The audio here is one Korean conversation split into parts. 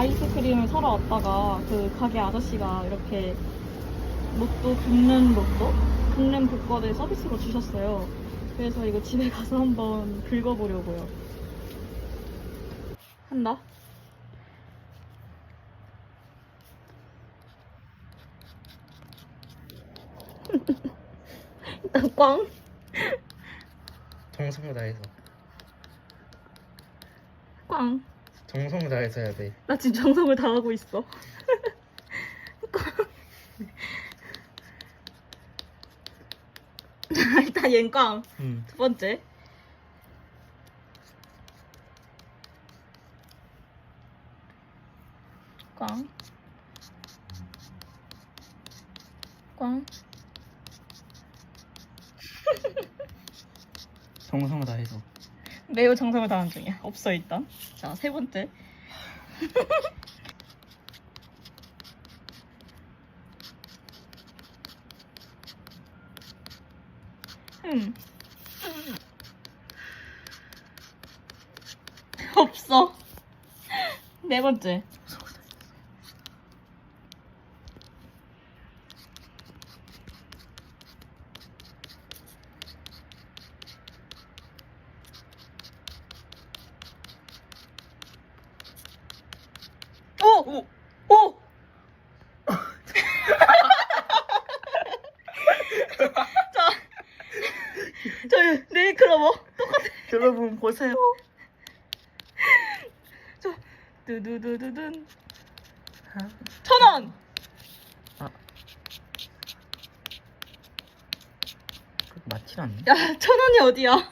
아이스크림을 사러 왔다가 그 가게 아저씨가 이렇게 로또 긁는 로또? 긁는 복권을 서비스로 주셨어요. 그래서 이거 집에 가서 한번 긁어보려고요. 한다. 일단 꽝. 정성을 다해서 꽝. 정성을 다해서 해야 돼. 나 지금 정성을 다하고 있어. 자, 일단 얜 꽝. 응. 두 번째. 꽝. 꽝. 정성을 다해서. 매우 정성을 다하는 중이야. 없어 일단. 자, 세 번째. 음. 없어. 네 번째. 오! 오! 오! 자, 저희 네이클로버 똑같아. 여러분 보세요. 저 두두두두둔 천 원. 맞질 않네. 야, 천 원이 어디야?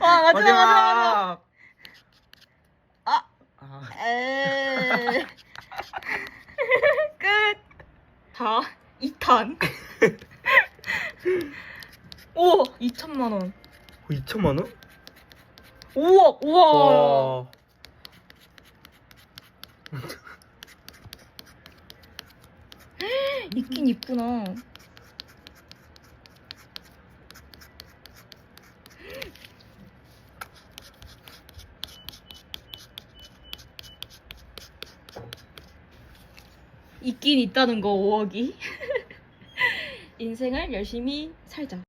와 마지막 마지막 마지막. 아. 아. 에이. 끝. 다 2탄. 오, 2천만 원. 2천만 원? 5억. 우와. 와. 있긴 있구나. 있긴 있다는 거 5억이. 인생을 열심히 살자.